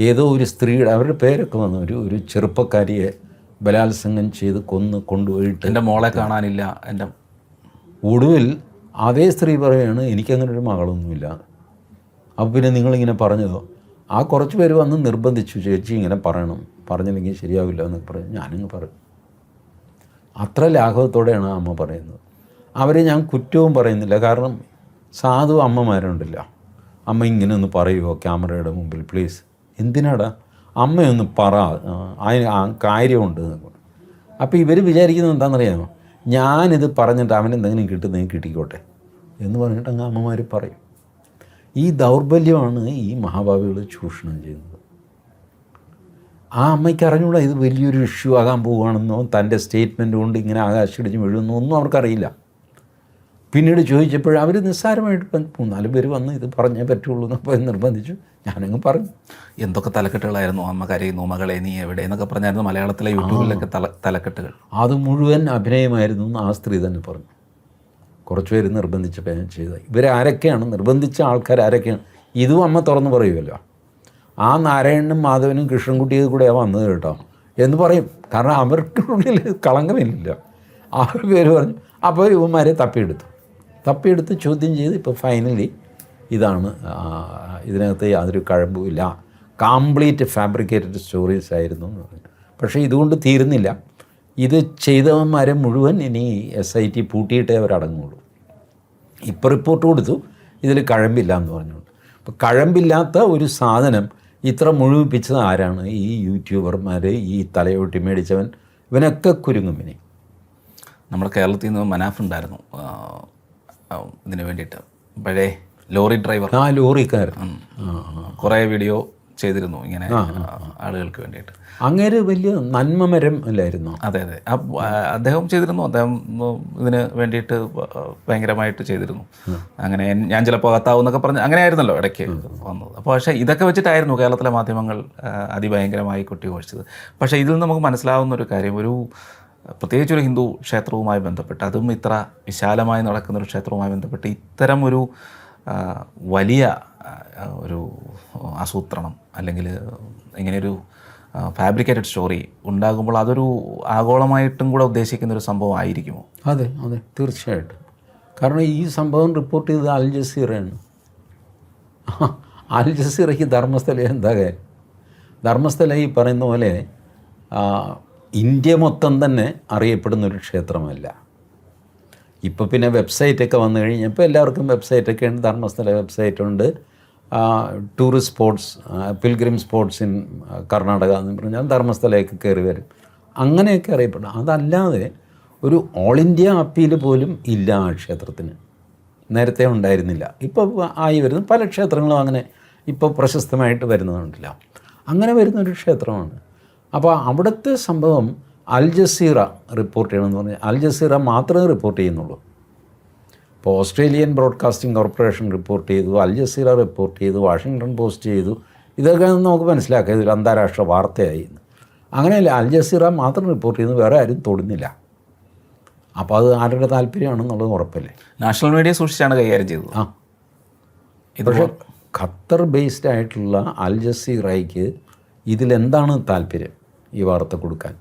ഏതോ ഒരു സ്ത്രീയുടെ അവരുടെ പേരൊക്കെ വന്നു. ഒരു ഒരു ചെറുപ്പക്കാരിയെ ബലാത്സംഗം ചെയ്ത് കൊന്ന് കൊണ്ടുപോയിട്ട് എന്റെ മോളെ കാണാനില്ല എന്റെ ഒടുവിൽ അതേ സ്ത്രീ പറയുകയാണ് എനിക്കങ്ങനെ ഒരു മകളൊന്നുമില്ല. അപ്പോൾ പിന്നെ നിങ്ങളിങ്ങനെ പറഞ്ഞതോ? ആ കുറച്ച് പേര് വന്ന് നിർബന്ധിച്ചു ചേച്ചി ഇങ്ങനെ പറയണം. പറഞ്ഞില്ലെങ്കിൽ ശരിയാവില്ല എന്നൊക്കെ പറഞ്ഞു ഞാനിങ്ങ് പറയും. അത്ര ലാഘവത്തോടെയാണ് അമ്മ പറയുന്നത്. അവരെ ഞാൻ കുറ്റവും പറയുന്നില്ല. കാരണം സാധു അമ്മമാരുണ്ടല്ലോ. അമ്മ ഇങ്ങനെ ഒന്ന് പറയുമോ ക്യാമറയുടെ മുമ്പിൽ പ്ലീസ്? എന്തിനാടാ? അമ്മയൊന്ന് പറ. ആ, കാര്യമുണ്ട്. അപ്പോൾ ഇവർ വിചാരിക്കുന്നത് എന്താണെന്നറിയാമോ? ഞാനിത് പറഞ്ഞിട്ട് അവൻ എന്തെങ്കിലും കിട്ടുന്നെങ്കിൽ കിട്ടിക്കോട്ടെ എന്ന് പറഞ്ഞിട്ട് അങ്ങ് അമ്മമാർ പറയും. ഈ ദൗർബല്യമാണ് ഈ മഹാഭാവികൾ ചൂഷണം ചെയ്യുന്നത്. ആ അമ്മയ്ക്ക് അറിഞ്ഞൂടാ ഇത് വലിയൊരു ഇഷ്യൂ ആകാൻ പോവുകയാണെന്നോ തന്റെ സ്റ്റേറ്റ്മെന്റ് കൊണ്ട് ഇങ്ങനെ ആകാശിടിച്ച് വീഴുന്നോ ഒന്നും അവർക്കറിയില്ല. പിന്നീട് ചോദിച്ചപ്പോൾ അവർ നിസ്സാരമായിട്ട് മൂന്നാൽ പേര് വന്ന് ഇത് പറഞ്ഞേ പറ്റുള്ളൂ എന്നപ്പോൾ നിർബന്ധിച്ചു. ഞാനങ്ങ് പറഞ്ഞു. എന്തൊക്കെ തലക്കെട്ടുകളായിരുന്നു അമ്മ കരയുന്നു മകളെ നീ എവിടെ എന്നൊക്കെ പറഞ്ഞായിരുന്നു മലയാളത്തിലെ യൂട്യൂബിലൊക്കെ തല തലക്കെട്ടുകൾ. അത് മുഴുവൻ അഭിനയമായിരുന്നു എന്ന് ആ സ്ത്രീ തന്നെ പറഞ്ഞു. കുറച്ച് പേര് നിർബന്ധിച്ചപ്പോൾ ഞാൻ ചെയ്തത് ഇവരാരൊക്കെയാണ് നിർബന്ധിച്ച ആൾക്കാർ ആരൊക്കെയാണ് ഇതും അമ്മ തുറന്ന് പറയുമല്ലോ. ആ നാരായണനും മാധവനും കൃഷ്ണൻകുട്ടിയും കൂടെ വന്നത് കേട്ടോ. എന്ന് പറയും. കാരണം അവർക്കുള്ളിൽ കളങ്കമില്ല. ആ പേര് പറഞ്ഞു. അപ്പോൾ ഇവന്മാരെ തപ്പിയെടുത്തു. തപ്പിയെടുത്ത് ചോദ്യം ചെയ്ത് ഇപ്പോൾ ഫൈനലി ഇതാണ് ഇതിനകത്ത് യാതൊരു കഴമ്പുമില്ല കംപ്ലീറ്റ് ഫാബ്രിക്കേറ്റഡ് സ്റ്റോറീസ് ആയിരുന്നു എന്ന് പറഞ്ഞു. പക്ഷേ ഇതുകൊണ്ട് തീരുന്നില്ല. ഇത് ചെയ്തവന്മാരെ മുഴുവൻ ഇനി എസ് ഐ ടി പൂട്ടിയിട്ടേ അവരടങ്ങുള്ളൂ. ഇപ്പോൾ റിപ്പോർട്ട് കൊടുത്തു ഇതിൽ കഴമ്പില്ല എന്ന് പറഞ്ഞുകൊണ്ട് അപ്പോൾ കഴമ്പില്ലാത്ത ഒരു സാധനം ഇത്ര മുഴുവിപ്പിച്ചത് ആരാണ്? ഈ യൂട്യൂബർമാർ ഈ തലയോട്ടി മേടിച്ചവൻ ഇവനൊക്കെ കുരുങ്ങും ഇനി. നമ്മുടെ കേരളത്തിൽ നിന്ന് മനാഫ് ഉണ്ടായിരുന്നു. ആ, ആ, ഇതിന് വേണ്ടിയിട്ട്. പഴയ ലോറി ഡ്രൈവർ. ആ ലോറിക്കാരൻ കുറേ വീഡിയോ ചെയ്തിരുന്നു ഇങ്ങനെ ആളുകൾക്ക് വേണ്ടിയിട്ട്. അങ്ങനെ വലിയ നന്മമരം അല്ലായിരുന്നു? അതെ അതെ. അദ്ദേഹം ചെയ്തിരുന്നു. അദ്ദേഹം ഇതിന് വേണ്ടിയിട്ട് ഭയങ്കരമായിട്ട് ചെയ്തിരുന്നു. അങ്ങനെ ഞാൻ ചിലപ്പോൾ അകത്താവുന്നൊക്കെ പറഞ്ഞ് അങ്ങനെ ആയിരുന്നല്ലോ ഇടയ്ക്ക് വന്നത്. അപ്പോൾ പക്ഷേ ഇതൊക്കെ വെച്ചിട്ടായിരുന്നു കേരളത്തിലെ മാധ്യമങ്ങൾ അതിഭയങ്കരമായി കൊട്ടി കൊട്ടിഘോഷിച്ചത്. പക്ഷേ ഇതിൽ നിന്ന് നമുക്ക് മനസ്സിലാവുന്ന ഒരു കാര്യം ഒരു പ്രത്യേകിച്ച് ഒരു ഹിന്ദു ക്ഷേത്രവുമായി ബന്ധപ്പെട്ട് അതും ഇത്ര വിശാലമായി നടക്കുന്ന ഒരു ക്ഷേത്രവുമായി ബന്ധപ്പെട്ട് ഇത്തരം ഒരു വലിയ ഒരു ആസൂത്രണം അല്ലെങ്കിൽ ഇങ്ങനെയൊരു ഫാബ്രിക്കേറ്റഡ് സ്റ്റോറി ഉണ്ടാകുമ്പോൾ അതൊരു ആഗോളമായിട്ടും കൂടെ ഉദ്ദേശിക്കുന്ന ഒരു സംഭവം ആയിരിക്കുമോ അതെ അതെ തീർച്ചയായിട്ടും. കാരണം ഈ സംഭവം റിപ്പോർട്ട് ചെയ്തത് അൽ ജസീറയാണ്. അൽ ജസീറയ്ക്ക് ധർമ്മസ്ഥല എന്താ ധർമ്മസ്ഥല ഈ പറയുന്ന പോലെ ഇന്ത്യ മൊത്തം തന്നെ അറിയപ്പെടുന്ന ഒരു ക്ഷേത്രമല്ല. ഇപ്പോൾ പിന്നെ വെബ്സൈറ്റൊക്കെ വന്നു കഴിഞ്ഞപ്പോൾ എല്ലാവർക്കും വെബ്സൈറ്റൊക്കെ ഉണ്ട് ധർമ്മസ്ഥല വെബ്സൈറ്റ് ഉണ്ട് tourist spots pilgrim spots in Karnataka എന്ന് പറഞ്ഞാൽ ധർമ്മസ്ഥലയൊക്കെ കയറി വരും. അങ്ങനെയൊക്കെ അറിയപ്പെടും. അതല്ലാതെ ഒരു ഓൾ ഇന്ത്യ അപ്പീൽ പോലും ഇല്ല ആ ക്ഷേത്രത്തിന്. നേരത്തെ ഉണ്ടായിരുന്നില്ല. ഇപ്പോൾ ആയി വരുന്ന. പല ക്ഷേത്രങ്ങളും അങ്ങനെ ഇപ്പോൾ പ്രശസ്തമായിട്ട് വരുന്നതുണ്ടല്ലോ. അങ്ങനെ വരുന്നൊരു ക്ഷേത്രമാണ്. അപ്പോൾ അവിടുത്തെ സംഭവം അൽ ജസീറ റിപ്പോർട്ട് ചെയ്യണമെന്ന് പറഞ്ഞാൽ അൽ ജസീറ മാത്രമേ റിപ്പോർട്ട് ചെയ്യുന്നുള്ളൂ. ഇപ്പോൾ ഓസ്ട്രേലിയൻ ബ്രോഡ്കാസ്റ്റിംഗ് കോർപ്പറേഷൻ റിപ്പോർട്ട് ചെയ്തു അൽ ജസീറ റിപ്പോർട്ട് ചെയ്തു വാഷിങ്ടൺ പോസ്റ്റ് ചെയ്തു. ഇതൊക്കെ നമുക്ക് മനസ്സിലാക്കാം. ഇതൊരു അന്താരാഷ്ട്ര വാർത്തയായി. അങ്ങനെയല്ല അൽ ജസീറ മാത്രം റിപ്പോർട്ട് ചെയ്യുന്നു വേറെ ആരും തൊടുന്നില്ല. അപ്പോൾ അത് ആരുടെ താല്പര്യമാണെന്നുള്ളത് ഉറപ്പല്ലേ? നാഷണൽ മീഡിയ സൂക്ഷിച്ചാണ് കൈകാര്യം ചെയ്തത്. ആ. പക്ഷേ ഖത്തർ ബേസ്ഡ് ആയിട്ടുള്ള അൽ ജസീറയ്ക്ക് ഇതിലെന്താണ് താല്പര്യം? ഈ വാർത്ത കൊടുക്കാൻ.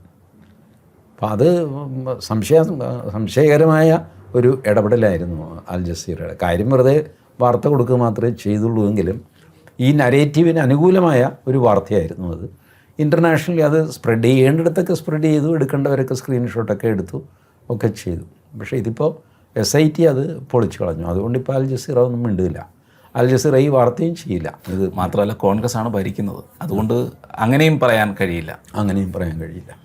അപ്പം അത് സംശയ സംശയകരമായ ഒരു ഇടപെടലായിരുന്നു അൽ ജസീറയുടെ. കാര്യം വെറുതെ വാർത്ത കൊടുക്കുക മാത്രമേ ചെയ്തുള്ളൂ എങ്കിലും ഈ നരേറ്റീവിന് അനുകൂലമായ ഒരു വാർത്തയായിരുന്നു അത്. ഇന്റർനാഷണലി അത് സ്പ്രെഡ് ചെയ്യേണ്ടിടത്തൊക്കെ സ്പ്രെഡ് ചെയ്തു എടുക്കേണ്ടവരൊക്കെ സ്ക്രീൻഷോട്ടൊക്കെ എടുത്തു ഒക്കെ ചെയ്തു. പക്ഷേ ഇതിപ്പോൾ എസ് ഐ ടി അത് പൊളിച്ചു കളഞ്ഞു. അതുകൊണ്ട് ഇപ്പോൾ അൽ ജസീറ ഒന്നും മിണ്ടില്ല അൽ ജസീറ ഈ വാർത്തയും ചെയ്യില്ല. ഇത് മാത്രമല്ല കോൺഗ്രസ് ആണ് ഭരിക്കുന്നത്. അതുകൊണ്ട് അങ്ങനെയും പറയാൻ കഴിയില്ല. അങ്ങനെയും പറയാൻ കഴിയില്ല.